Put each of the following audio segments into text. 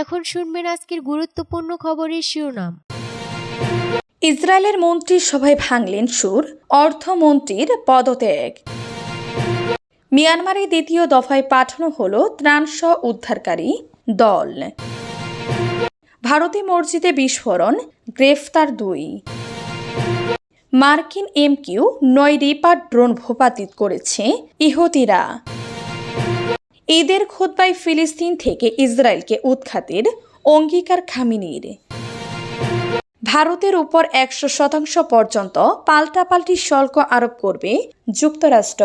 এখন আজকের গুরুত্বপূর্ণ খবরের শিরোনাম। ইসরায়েলের মন্ত্রী সভায় ভাঙলেন সুর, অর্থমন্ত্রীর পদত্যাগ। মিয়ানমারে দ্বিতীয় দফায় পাঠানো হলো ত্রাণসহ উদ্ধারকারী দল। ভারতে মসজিদে বিস্ফোরণ, গ্রেফতার দুই। মার্কিন এমকিউ নয় রিপার ড্রোন ভূপাতিত করেছে ইহুতিরা ঈদের খোদ্বায় ফিলিস্তিন থেকে ইসরায়েলকে উৎখাতের অঙ্গীকার খামিনির। ভারতের উপর একশো শতাংশ পর্যন্ত পাল্টাপাল্টি শুল্ক আরোপ করবে যুক্তরাষ্ট্র।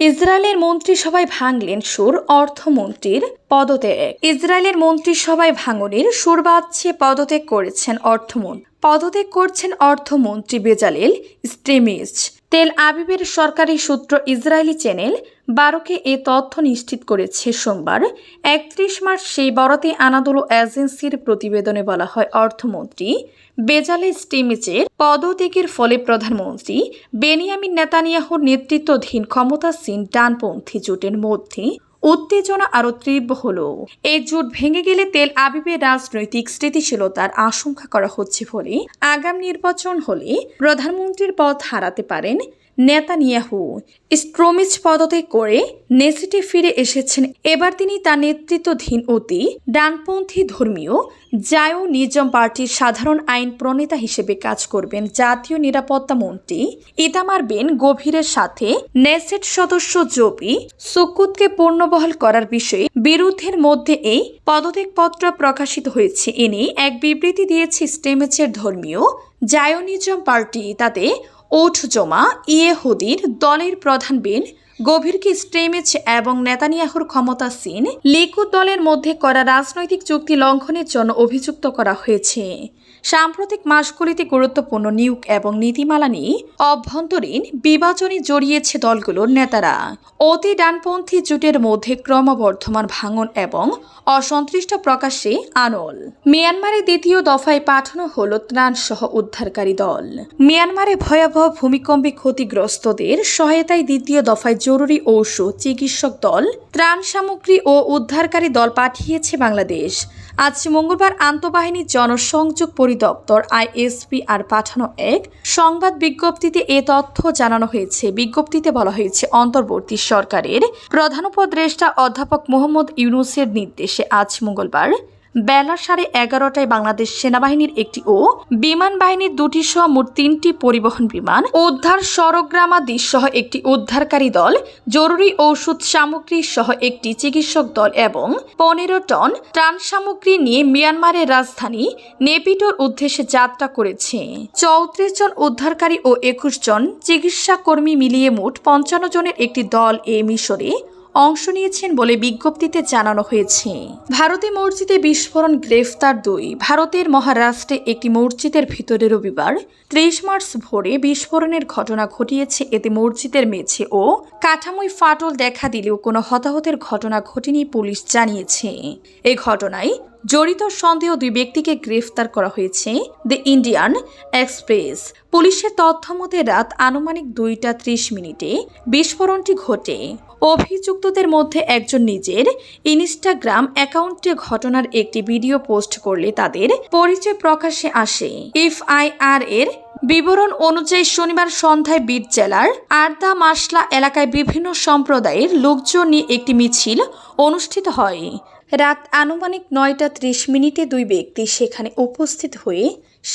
ইসরায়েলের মন্ত্রিসভায় ভাঙলেন সুর অর্থমন্ত্রীর পদত্যাগ। ইসরায়েলের মন্ত্রিসভায় ভাঙনের সুর বাজছে পদত্যাগ করেছেন অর্থমন্ত্রী। পদত্যাগ করছেন অর্থমন্ত্রী বেজালেল স্ট্রেমিস তেল আবিবের সরকারি সূত্র ইসরায়েলি চ্যানেল বারোকে এ তথ্য নিশ্চিত করেছে সোমবার। একত্রিশ মার্চ সেই বরাতে আনাদোলো এজেন্সির প্রতিবেদনে বলা হয়, অর্থমন্ত্রী বেজালে স্টিমিচের পদত্যাগের ফলে প্রধানমন্ত্রী বেনিয়ামিন নেতানিয়াহুর নেতৃত্বাধীন ক্ষমতাসীন ডানপন্থী জোটের মধ্যে উত্তেজনা আরও তীব্র হল। এই জোট ভেঙে গেলে তেল আবিবের রাজনৈতিক স্থিতিশীলতার আশঙ্কা করা হচ্ছে বলে আগাম নির্বাচন হলে প্রধানমন্ত্রীর পথ হারাতে পারেন নেতানিয়াহু স্ট্রোমিচ পদত্যাগ করে নেসিটে ফিরে এসেছেন। এবার তিনি তার নেতৃত্বাধীন অতি ডানপন্থী ধর্মীয় জায়ো নিজম পার্টির সাধারণ আইন প্রণেতা হিসেবে কাজ করবেন জাতীয় নিরাপত্তা মন্ত্রী ইতামার বেন গভীরের সাথে নেসেট সদস্য জোপি সুকুতকে পূর্ণবহাল করার বিষয়ে বিরুদ্ধের মধ্যে এই পদত্যাগপত্র প্রকাশিত হয়েছে। এ এক বিবৃতি দিয়েছে স্টেমেচের ধর্মীয় জায়োনিজম পার্টি তাতে ওঠ জমা ইয়েহুদির দলের প্রধান বিন, গভীরকে স্ট্রেমিচ এবং নেতানিয়াহুর ক্ষমতাসীন লিকুদ দলের মধ্যে করা রাজনৈতিক চুক্তি লঙ্ঘনের জন্য অভিযুক্ত করা হয়েছে। সাম্প্রতিক মাসগুলিতে গুরুত্বপূর্ণ নিয়োগ এবং নীতিমালা নিয়ে অভ্যন্তরীণ বিভাজনে জড়িয়েছে দলগুলোর নেতারা। অতি ডানপন্থী জোটের মধ্যে ক্রমবর্ধমান ভাঙন এবং অসন্তুষ্ট প্রকাশে আনল। মিয়ানমারে দ্বিতীয় দফায় পাঠানো হলো ত্রাণসহ উদ্ধারকারী দল। মিয়ানমারে ভয়াবহ ভূমিকম্পে ক্ষতিগ্রস্তদের সহায়তায় দ্বিতীয় দফায় জরুরি ঔষধ চিকিৎসক দল ত্রাণ সামগ্রী ও উদ্ধারকারী দল পাঠিয়েছে বাংলাদেশ। আজ মঙ্গলবার আন্তঃবাহিনী জনসংযোগ পরিদপ্তর আইএসপি আর পাঠানো এক সংবাদ বিজ্ঞপ্তিতে এ তথ্য জানানো হয়েছে। বিজ্ঞপ্তিতে বলা হয়েছে, অন্তর্বর্তী সরকারের প্রধান উপদেষ্টা অধ্যাপক মোহাম্মদ ইউনুসের নির্দেশে আজ মঙ্গলবার বেলা সাড়ে এগারোটায় বাংলাদেশ সেনাবাহিনীর একটি ও বিমান বাহিনীর দুটি সহ মোট তিনটি পরিবহন বিমান, উদ্ধার সরগ্রামাদি সহ একটি উদ্ধারকারী দল, জরুরি ঔষধ সামগ্রী সহ একটি চিকিৎসক দল এবং পনেরো টন ত্রাণ সামগ্রী নিয়ে মিয়ানমারের রাজধানী নেপিটোর উদ্দেশ্যে যাত্রা করেছে। চৌত্রিশ জন উদ্ধারকারী ও একুশ জন চিকিৎসা কর্মী মিলিয়ে মোট পঞ্চান্ন জনের একটি দল এ মিশরে অংশ নিয়েছেন বলে বিজ্ঞপ্তিতে জানানো হয়েছে। ভারতে মসজিদে বিস্ফোরণ, গ্রেফতার দুই। ভারতের মহারাষ্ট্রে একটি মসজিদের ভিতরে রবিবার, ত্রিশ মার্চ ভোরে বিস্ফোরণের ঘটনা ঘটিয়েছে এতে মসজিদের মেঝে ও কাঠামোয় ফাটল দেখা দিলেও কোনো হতাহতের ঘটনা ঘটেনি পুলিশ জানিয়েছে। এ ঘটনায় জড়িত সন্দেহ দুই ব্যক্তিকে গ্রেফতার করা হয়েছে দ্য ইন্ডিয়ান এক্সপ্রেস। পুলিশের তথ্য মতে রাত আনুমানিক দুইটা ত্রিশ মিনিটে বিস্ফোরণটি ঘটে। অভিযুক্তদের মধ্যে একজন নিজের ইনস্টাগ্রাম অ্যাকাউন্টে ঘটনার একটি ভিডিও পোস্ট করলে তাদের পরিচয় প্রকাশে আসে। এফআইআর এর বিবরণ অনুযায়ী শনিবার সন্ধ্যায় বিট জেলার আর্দা মাসলা এলাকায় বিভিন্ন সম্প্রদায়ের লোকজন নিয়ে একটি মিছিল অনুষ্ঠিত হয়। রাত আনুমানিক নয়টা ত্রিশ মিনিটে দুই ব্যক্তি সেখানে উপস্থিত হয়ে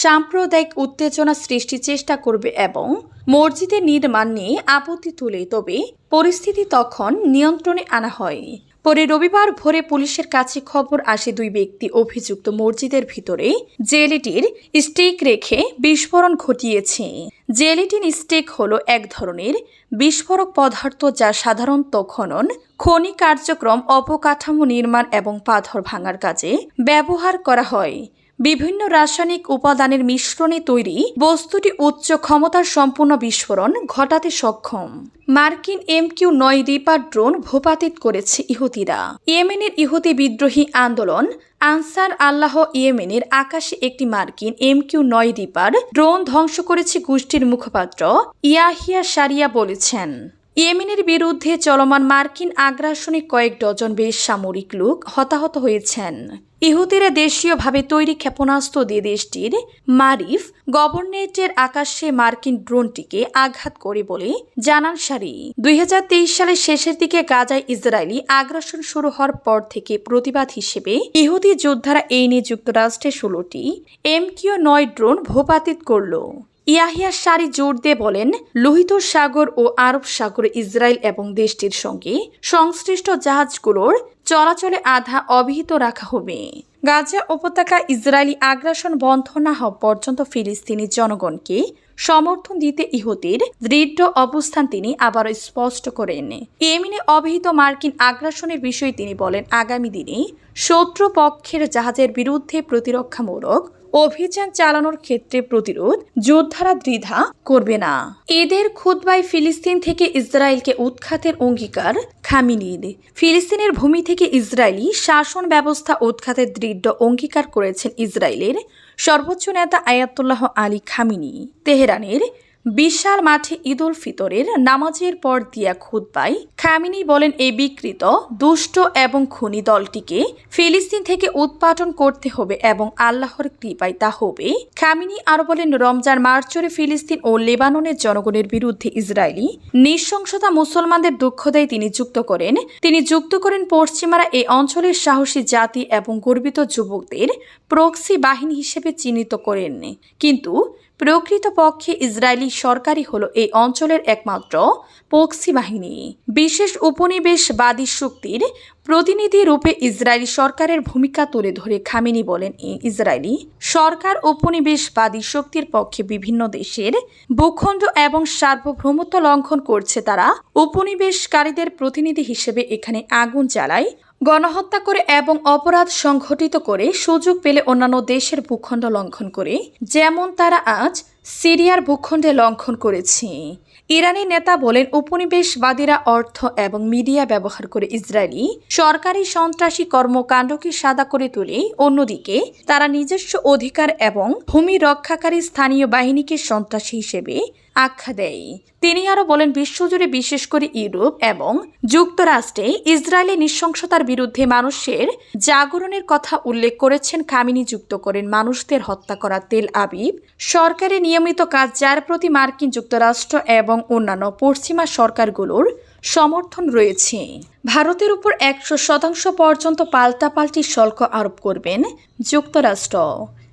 সাম্প্রদায়িক উত্তেজনা সৃষ্টির চেষ্টা করবে এবং মসজিদের নির্মাণ নিয়ে আপত্তি তুলে। তবে পরিস্থিতি তখন নিয়ন্ত্রণে আনা হয়। পরে রবিবার ভোরে পুলিশের কাছে খবর আসে দুই ব্যক্তি অভিযুক্ত মসজিদের ভিতরে। জেলিটির স্টিক রেখে বিস্ফোরণ ঘটিয়েছে। জেলিটিন স্টেক হল এক ধরনের বিস্ফোরক পদার্থ যা সাধারণত খনন, খনি কার্যক্রম অপকাঠামো নির্মাণ এবং পাথর ভাঙার কাজে ব্যবহার করা হয়। বিভিন্ন রাসায়নিক উপাদানের মিশ্রণে তৈরি বস্তুটি উচ্চ ক্ষমতার সম্পূর্ণ বিস্ফোরণ ঘটাতে সক্ষম। মার্কিন এম কিউ নয় রিপার ড্রোন ভূপাতিত করেছে ইহুদিরা ইয়েমেনের ইহুদি বিদ্রোহী আন্দোলন আনসার আল্লাহ ইয়েমেনের আকাশে একটি মার্কিন এম কিউ নয় রিপার ড্রোন ধ্বংস করেছে গোষ্ঠীর মুখপাত্র ইয়াহিয়া সারিয়া বলেছেন। ইয়েমেনের বিরুদ্ধে চলমান মার্কিন আগ্রাসনে কয়েক ডজন বেসামরিক লোক হতাহত হয়েছেন। ইহুদিরা দেশীয়ভাবে তৈরি ক্ষেপণাস্ত্র দিয়ে দেশটির মারিফ গভর্নরেটের আকাশে মার্কিন ড্রোনটিকে আঘাত করে বলে জানান সারি। দুই হাজার তেইশ সালের শেষের দিকে গাজায় ইসরায়েলি আগ্রাসন শুরু হওয়ার পর থেকে প্রতিবাদ হিসেবে ইহুদি যোদ্ধারা এই নিয়ে যুক্তরাষ্ট্রে ষোলোটি এম কিউ নয় ড্রোন ভূপাতিত করল। ইয়াহিয়া সারি জোর দিয়ে বলেন, লোহিত সাগর ও আরব সাগরে ইসরায়েল এবং দেশটির সঙ্গে সংশ্লিষ্ট জাহাজগুলোর চলাচলে আধা অবিহিত রাখা হবে। গাজা উপত্যকা ইসরায়েলি আগ্রাসন বন্ধ না হওয়া পর্যন্ত ফিলিস্তিনি জনগণকে সমর্থন দিতে ইহুদির দৃঢ় অবস্থান তিনি আবারও স্পষ্ট করেন। ইয়েমেনে অবিহিত মার্কিন আগ্রাসনের বিষয়ে তিনি বলেন, আগামী দিনে শত্রু পক্ষের জাহাজের বিরুদ্ধে প্রতিরক্ষামূলক অভিযান চালানোর ক্ষেত্রে প্রতিরোধ যোদ্ধারা দ্বিধা করবে না। এদের খুদ্বাই ফিলিস্তিন থেকে ইসরায়েলকে উৎখাতের অঙ্গীকার খামিনির। ফিলিস্তিনের ভূমি থেকে ইসরায়েলি শাসন ব্যবস্থা উৎখাতের দৃঢ় অঙ্গীকার করেছেন ইসরায়েলের সর্বোচ্চ নেতা আয়াতুল্লাহ আলী খামিনি। তেহরানের বিশাল মাঠে ঈদুল ফিতরের নামাজের পর দিয়া খুদ্বাই খামিনি বলেন এই বিকৃত, দুষ্ট এবং খুনি দলটিকে ফিলিস্তিন থেকে উৎপাদন করতে হবে এবং আল্লাহর কৃপায় তা হবে। খামিনি আরও বলেন, রমজান মার্চরে ফিলিস্তিন ও লেবাননের জনগণের বিরুদ্ধে ইসরায়েলি নৃশংসতা মুসলমানদের দুঃখ দেয়। তিনি যুক্ত করেন, তিনি যুক্ত করেন, পশ্চিমারা এই অঞ্চলের সাহসী জাতি এবং গর্বিত যুবকদের প্রক্সি বাহিনী হিসেবে চিহ্নিত করেননি। কিন্তু প্রকৃতপক্ষে ইসরায়েলি সরকারই হলো এই অঞ্চলের একমাত্র পক্সি বাহিনী। বিশেষ উপনিবেশবাদী শক্তির প্রতিনিধি রূপে ইসরায়েলি সরকারের ভূমিকা তুলে ধরে খামিনি বলেন এই ইসরায়েলি সরকার উপনিবেশবাদী শক্তির পক্ষে বিভিন্ন দেশের ভূখণ্ড এবং সার্বভৌমত্ব লঙ্ঘন করছে তারা। উপনিবেশকারীদের প্রতিনিধি হিসেবে এখানে আগুন জ্বালায় গণহত্যা করে এবং অপরাধ সংঘটিত করে সুযোগ পেলে অন্যান্য দেশের ভূখণ্ড লঙ্ঘন করে, যেমন তারা আজ সিরিয়ার ভূখণ্ডে লঙ্ঘন করেছে। ইরানি নেতা বলেন উপনিবেশবাদীরা অর্থ এবং মিডিয়া ব্যবহার করে ইসরায়েলি সরকারি সন্ত্রাসী কর্মকাণ্ডকে সাদা করে তুলে। অন্যদিকে, তারা নিজস্ব অধিকার এবং ভূমি রক্ষাকারী স্থানীয় বাহিনীকে সন্ত্রাসী হিসেবে আখ্যা দেয়। তিনি আরও বলেন, বিশ্বজুড়ে বিশেষ করে ইউরোপ এবং যুক্তরাষ্ট্রে ইসরায়েলি নৃশংসতার বিরুদ্ধে মানুষের জাগরণের কথা উল্লেখ করেছেন খামিনি যুক্ত করেন। মানুষদের হত্যা করা তেল আবিব সরকারের নিয়মিত কাজ যার প্রতি মার্কিন যুক্তরাষ্ট্র এবং অন্যান্য পশ্চিমা সরকারগুলোর সমর্থন রয়েছে। ভারতের উপর একশো শতাংশ পর্যন্ত পাল্টাপাল্টি শুল্ক আরোপ করবেন যুক্তরাষ্ট্র।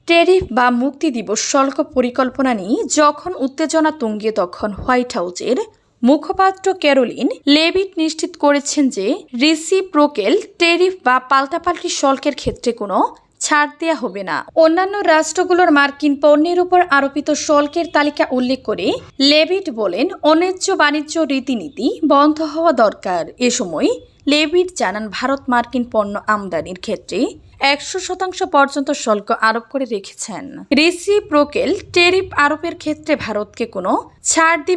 টেরিফ বা মুক্তি দিবস শুল্ক পরিকল্পনা নিয়ে যখন উত্তেজনা তুঙ্গে তখন হোয়াইট হাউসের মুখপাত্র ক্যারোলিন লেভিট নিশ্চিত করেছেন যে রিসি প্রোকেল টেরিফ বা পাল্টাপাল্টি শুল্কের ক্ষেত্রে কোনো ছাড় দেওয়া হবে না। অন্যান্য রাষ্ট্রগুলোর মার্কিন পণ্যের উপর আরোপিত শুল্কের তালিকা উল্লেখ করে লেভিট বলেন, অন্যায্য বাণিজ্য রীতিনীতি বন্ধ হওয়া দরকার। এ সময় লেভিট জানান, ভারত মার্কিন পণ্য আমদানির ক্ষেত্রে একশো শতাংশ পর্যন্ত শুল্ক আরোপ করে রেখেছেন। রেসিপ্রোকেল টেরিফ আরোপের ক্ষেত্রে ভারতকে কোনো ছাড়